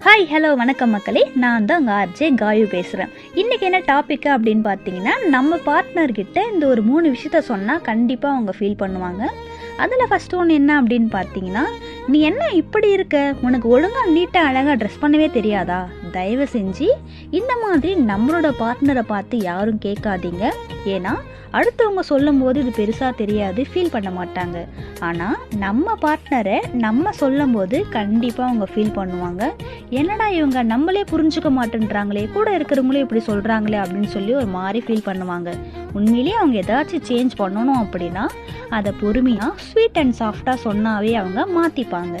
Hi hello வணக்கம் மக்களே. நான் தான் உங்கள் ஆர்ஜே காயு பேசுகிறேன் இன்றைக்கி என்ன டாபிக் அப்படின்னு பார்த்தீங்கன்னா நம்ம பார்ட்னர்கிட்ட இந்த ஒரு மூணு விஷயத்த சொன்னால் கண்டிப்பாக அவங்க ஃபீல் பண்ணுவாங்க. அதில் ஃபஸ்ட்டு ஒன்று என்ன அப்படின்னு பார்த்தீங்கன்னா நீ என்ன இப்படி இருக்க? உனக்கு ஒழுங்காக நீட்டாக அழகாக ட்ரெஸ் பண்ணவே தெரியாதா? தயவு செஞ்சு இந்த மாதிரி நம்மளோட பார்ட்னரை பார்த்து யாரும் கேட்காதீங்க. ஏன்னா அடுத்தவங்க சொல்லும் போது இது பெருசாக தெரியாது ஃபீல் பண்ண மாட்டாங்க. ஆனால் நம்ம பார்ட்னரை நம்ம சொல்லும்போது கண்டிப்பாக அவங்க ஃபீல் பண்ணுவாங்க. என்னடா இவங்க நம்மளே புரிஞ்சுக்க மாட்டேன்றாங்களே கூட இருக்கிறவங்களே இப்படி சொல்கிறாங்களே அப்படின்னு சொல்லி ஒரு மாதிரி ஃபீல் பண்ணுவாங்க. உண்மையிலேயே அவங்க ஏதாச்சும் சேஞ்ச் பண்ணணும் அப்படின்னா அதை பொறுமையாக ஸ்வீட் அண்ட் சாஃப்டாக சொன்னாவே அவங்க மாற்றிப்பாங்க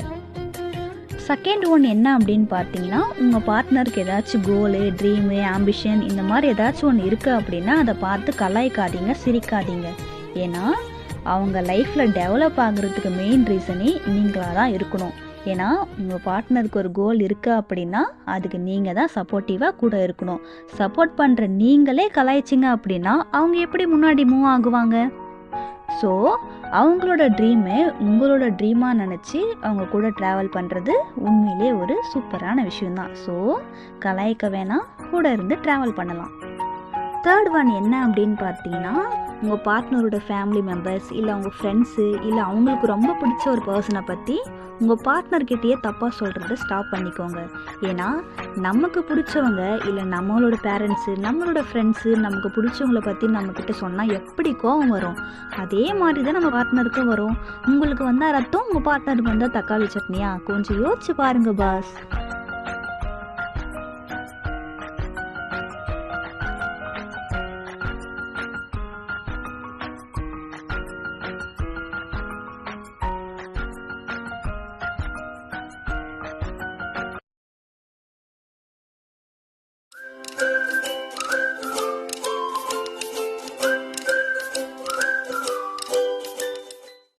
செகண்ட் ஒன் என்ன அப்படின்னு பார்த்தீங்கன்னா உங்கள் பார்ட்னருக்கு ஏதாச்சும் கோலு ட்ரீமு ஆம்பிஷன் இந்த மாதிரி ஏதாச்சும் ஒன்று இருக்குது அப்படின்னா அதை பார்த்து கலாய்க்காதீங்க சிரிக்காதீங்க. ஏன்னா அவங்க லைஃப்பில் டெவலப் ஆகுறதுக்கு மெயின் ரீசனே நீங்களாக தான் இருக்கணும். ஏன்னா உங்கள் பார்ட்னருக்கு ஒரு கோல் இருக்குது அப்படின்னா அதுக்கு நீங்கள் தான் சப்போர்ட்டிவாக கூட இருக்கணும். சப்போர்ட் பண்ணுற நீங்களே கலாய்ச்சிங்க அப்படின்னா அவங்க எப்படி முன்னாடி மூவ் ஆகுவாங்க? ஸோ அவங்களோட ட்ரீமை உங்களோட ட்ரீமாக நினச்சி அவங்க கூட ட்ராவல் பண்ணுறது உண்மையிலே ஒரு சூப்பரான விஷயந்தான் ஸோ கலாய்க்க வேணாம் கூட இருந்து ட்ராவல் பண்ணலாம். தேர்ட் ஒன் என்ன அப்படின்னு பார்த்தீங்கன்னா உங்கள் பார்ட்னரோட ஃபேமிலி மெம்பர்ஸ் இல்லை அவங்க ஃப்ரெண்ட்ஸு இல்லை அவங்களுக்கு ரொம்ப பிடிச்ச ஒரு பர்சனை பற்றி உங்கள் பார்ட்னர்கிட்டயே தப்பாக சொல்கிறத ஸ்டாப் பண்ணிக்கோங்க. ஏன்னா நமக்கு பிடிச்சவங்க இல்லை நம்மளோட பேரண்ட்ஸு நம்மளோட ஃப்ரெண்ட்ஸு நமக்கு பிடிச்சவங்கள பற்றி நம்மக்கிட்ட சொன்னால் எப்படி கோவம் வரும்? அதே மாதிரி தான் நம்ம பார்ட்னருக்கும் வரும். உங்களுக்கு வந்தால் ரத்தம் உங்கள் பார்ட்னருக்கு வந்தால் தக்காளி சட்னியா? கொஞ்சம் யோசிச்சு பாருங்கள் பாஸ் Música